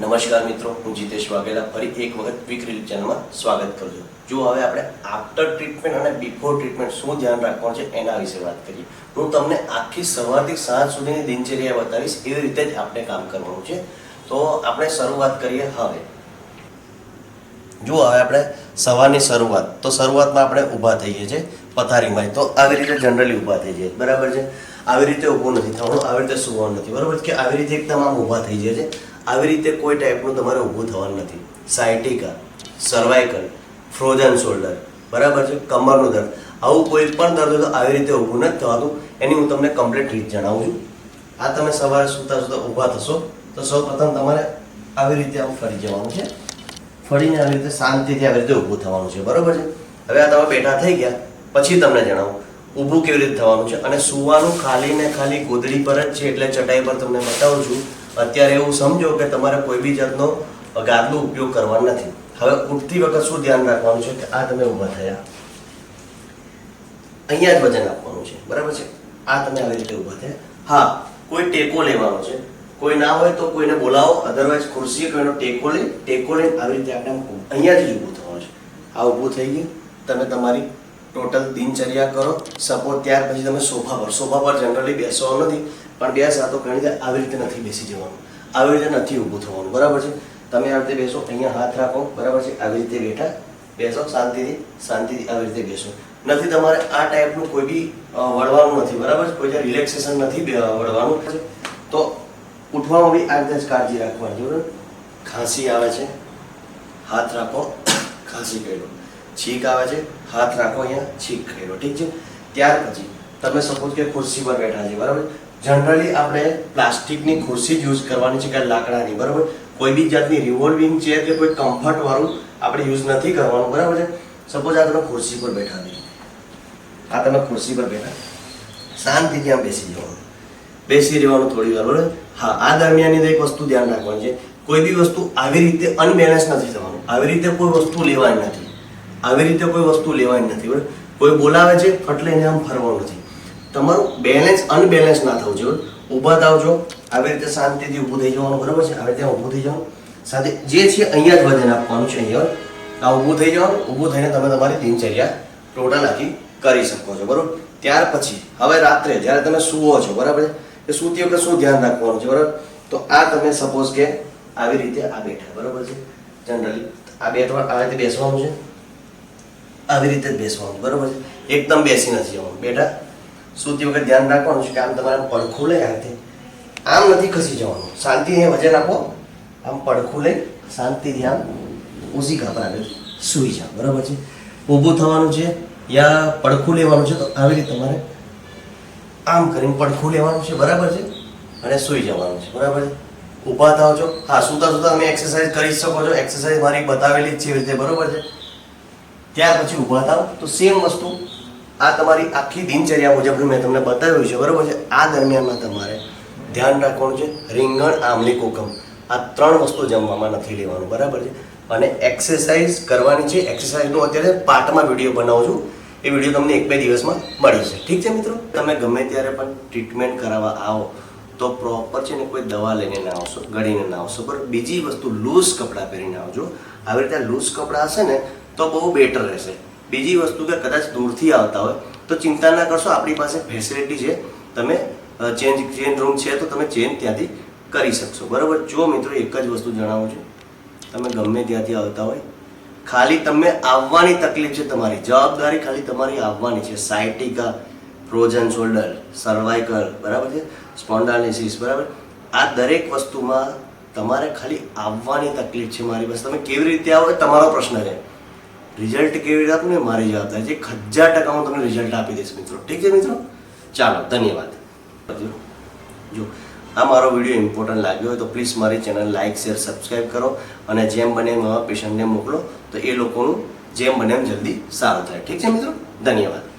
નમસ્કાર મિત્રો, હું જીતેશ વાઘેલા ફરી એક વખત ક્વિક રિલીફ ચેનલમાં સ્વાગત કરું છું. જો હવે આપણે આફ્ટર ટ્રીટમેન્ટ અને બિફોર ટ્રીટમેન્ટ શું ધ્યાન રાખવાનું છે એના વિશે વાત કરીએ. હું તમને આખી સવારથી સાંજ સુધીની દિનચર્યા બતાવીશ, એવી રીતે જ આપણે કામ કરવાનું છે. તો આપણે શરૂઆત કરીએ હવે. જો હવે આપણે સવારની શરૂઆત. તો શરૂઆતમાં આપણે ઊભા થઈએ છીએ પથારીમાં. તો આવી રીતે જનરલી ઊભા થઈ જાય બરાબર છે? આવી રીતે ઊભું નથી થવાનું, આવી રીતે સુવાનું નથી. બરાબર? કે આવી રીતે એકદમ આમ ઊભા થઈ જાય છે આવી રીતે કોઈ ટાઈપનું તમારે ઊભું થવાનું નથી. સાયટિકા સર્વાઇકલ ફ્રોઝન શોલ્ડર બરાબર છે? કમરનું દર્દ. આવું કોઈ પણ દર્દ હોય તો આવી રીતે ઊભું નથી થવાતું એની હું તમને કમ્પ્લીટ રીત જણાવું છું. આ તમે સવારે સૂતા સૂતા ઊભા થશો, તો સૌ પ્રથમ તમારે આવી રીતે આમ ફરી જવાનું છે. ફરીને આવી રીતે શાંતિથી આવી રીતે ઊભું થવાનું છે. બરાબર છે? હવે આ તમે બેઠા થઈ ગયા. પછી તમને જણાવું. ઊભું કેવી રીતે થવાનું છે? અને સુવાનું ખાલી ને ખાલી ગોદડી પર જ છે એટલે ચટાઈ પર તમને બતાવું છું. અત્યારે એવું સમજો કે તમારે કોઈ બી જાતનો ગાદલો ઉપયોગ કરવાનો નથી. હવે ઉઠતી વખત શું ધ્યાન રાખવાનું છે કે આ તમે ઊભા થયા. અહીંયા જ વજન આપવાનું છે. બરાબર છે? આ તમે આવી રીતે ઊભા થયા. હા, કોઈ ટેકો લેવાનો છે. કોઈ ના હોય તો કોઈને બોલાવો. અધરવાઇઝ ખુરશી કોઈનો ટેકો લે. ટેકો લઈને આવી રીતે આપણે અહીંયા જ ઊભું થવાનું છે. આ ઊભું થઈ ગયું. તમે તમારી ટોટલ દિનચર્યા કરો. સપોઝ ત્યાર પછી તમે સોફા પર. સોફા પર જનરલી બેસવાનું નથી, પણ બેસા તો ઘણી આવી રીતે નથી બેસી જવાનું. આવી રીતે નથી ઊભું થવાનું. બરાબર છે? તમે આ રીતે બેસો, અહીંયા હાથ રાખો. બરાબર છે? આવી રીતે બેઠા બેસો, શાંતિથી શાંતિથી આવી રીતે બેસો. નથી તમારે આ ટાઈપનું કોઈ બી વળવાનું નથી. બરાબર છે? કોઈ જ્યાં રિલેક્સેશન નથી બે- વળવાનું. તો ઉઠવામાં બી આ રીતે જ કાળજી રાખવાની જરૂર ખાંસી આવે છે. હાથ રાખો. ખાંસી કર્યો છીંક આવે છે, હાથ રાખો અહીંયા, છીંક કર્યો, ઠીક છે? ત્યાર પછી તમે સપોઝ કે ખુરશી પર બેઠા છે, બરાબર? જનરલી આપણે પ્લાસ્ટિકની ખુરશી જ યુઝ કરવાની છે કે લાકડાની, બરાબર? કોઈ બી જાતની રિવોલ્વિંગ ચેર કે કોઈ કમ્ફર્ટ વાળું આપણે યુઝ નથી કરવાનું, બરાબર છે? સપોઝ આ તમે ખુરશી પર બેઠા છે. આ તમે ખુરશી પર બેઠા. શાંતિથી આમ બેસી જવાનું. બેસી રહેવાનું થોડી વાર, બરાબર? હા, આ દરમિયાન એક વસ્તુ ધ્યાન રાખવાની છે. કોઈ બી વસ્તુ આવી રીતે અનબેલેન્સ નથી થવાનું. આવી રીતે કોઈ વસ્તુ લેવાની નથી. આવી રીતે કોઈ વસ્તુ લેવાની નથી, બરાબર? કોઈ બોલાવે છે, એટલે એને આમ ફરવાનું નથી. તમારું બેલેન્સ અનબેલેન્સ ના થવું જોઈએ ઊભા થાવજો આવી રીતે શાંતિથી ઊભું થઈ જવાનું, બરાબર છે? આવી રીતે ઊભું થઈ જવાનું. સાથે જે છે, અહીંયા જ વજન આપવાનું છે, અહીંયા. આ ઊભું થઈ જવાનું, ઊભું થઈને તમે તમારી દિનચર્યા ટોટલ આખી કરી શકો છો, બરાબર? ત્યાર પછી, હવે રાત્રે, જ્યારે તમે સૂવો છો, બરાબર છે? એ સૂતી વખતે શું ધ્યાન રાખવાનું છે, બરાબર? તો આ તમે સપોઝ કે આવી રીતે આ બેઠા, બરાબર છે? જનરલી આ બેઠવા આ રીતે બેસવાનું છે. આવી રીતે જ બેસવાનું, બરાબર છે? એકદમ બેસી નથી જવાનું. બેટા, સૂતી વખત ધ્યાન રાખવાનું છે કે આમ તમારે પડખું લઈ હાથે આમ નથી ખસી જવાનું. શાંતિથી વજન આપો. આમ પડખું લઈ શાંતિથી આમ ઊંચી આગળ સૂઈ જાઓ. બરાબર છે? ઊભું થવાનું છે યા પડખું લેવાનું છે તો આવી રીતે તમારે આમ કરીને પડખું લેવાનું છે, બરાબર છે? અને સૂઈ જવાનું છે, બરાબર છે? ઊભા થાવ છો. હા, સૂતા સૂતા તમે એક્સરસાઇઝ કરી શકો છો. એક્સરસાઇઝ મારી બતાવેલી જ છે રીતે, બરાબર છે? ત્યાર પછી ઊભા થાવ. તો સેમ વસ્તુ આ તમારી આખી દિનચર્યા મુજબનું મેં તમને બતાવ્યું છે, બરાબર છે? આ દરમિયાનમાં તમારે ધ્યાન રાખવાનું છે, રીંગણ આમલી કોકમ. આ ત્રણ વસ્તુ જમવામાં નથી લેવાનું, બરાબર છે? અને એક્સરસાઇઝ કરવાની છે એક્સરસાઇઝનું અત્યારે પાર્ટમાં વીડિયો બનાવું છું. એ વીડિયો તમને એક બે દિવસમાં મળી જશે. ઠીક છે મિત્રો? તમે ગમે ત્યારે પણ ટ્રીટમેન્ટ કરાવવા આવો, તો પ્રોપર છે ને કોઈ દવા લઈને ના આવશો, ગળીને ના આવશો. બરાબર બીજી વસ્તુ લૂઝ કપડાં પહેરીને આવજો. આવી રીતે લૂઝ કપડાં હશે ને તો બહુ બેટર રહેશે. બીજી વસ્તુ કે કદાચ દૂરથી આવતા હોય, તો ચિંતા ના કરશો, આપણી પાસે ફેસિલિટી છે. તમે ચેન્જ ચેન્જ રૂમ છે, તો તમે ચેન્જ ત્યાંથી કરી શકશો. બરાબર? જો મિત્રો, એક જ વસ્તુ જણાવું છું. તમે ગમે ત્યાંથી આવતા હોય, ખાલી તમને આવવાની તકલીફ છે તમારી. જવાબદારી ખાલી તમારી આવવાની છે. સાયટિકા ફ્રોઝન શોલ્ડર સર્વાઇકલ બરાબર છે? સ્પોન્ડાલિસિસ બરાબર? આ દરેક વસ્તુમાં તમારે ખાલી આવવાની તકલીફ છે મારી પાસે. તમે કેવી રીતે આવો તમારો પ્રશ્ન છે. રિઝલ્ટ કેવી રીતે આપું ને મારી જવાબદારી છે. હજાર ટકા હું તમને રિઝલ્ટ આપી દઈશ મિત્રો. ઠીક છે મિત્રો? ચાલો, ધન્યવાદ. જો આ મારો વીડિયો ઇમ્પોર્ટન્ટ લાગ્યો હોય તો પ્લીઝ મારી ચેનલ લાઇક શેર સબસ્ક્રાઈબ કરો અને જેમ બને એમ પેશન્ટને મોકલો તો એ લોકોનું જેમ બને એમ જલ્દી સારું થાય. ઠીક છે મિત્રો? ધન્યવાદ.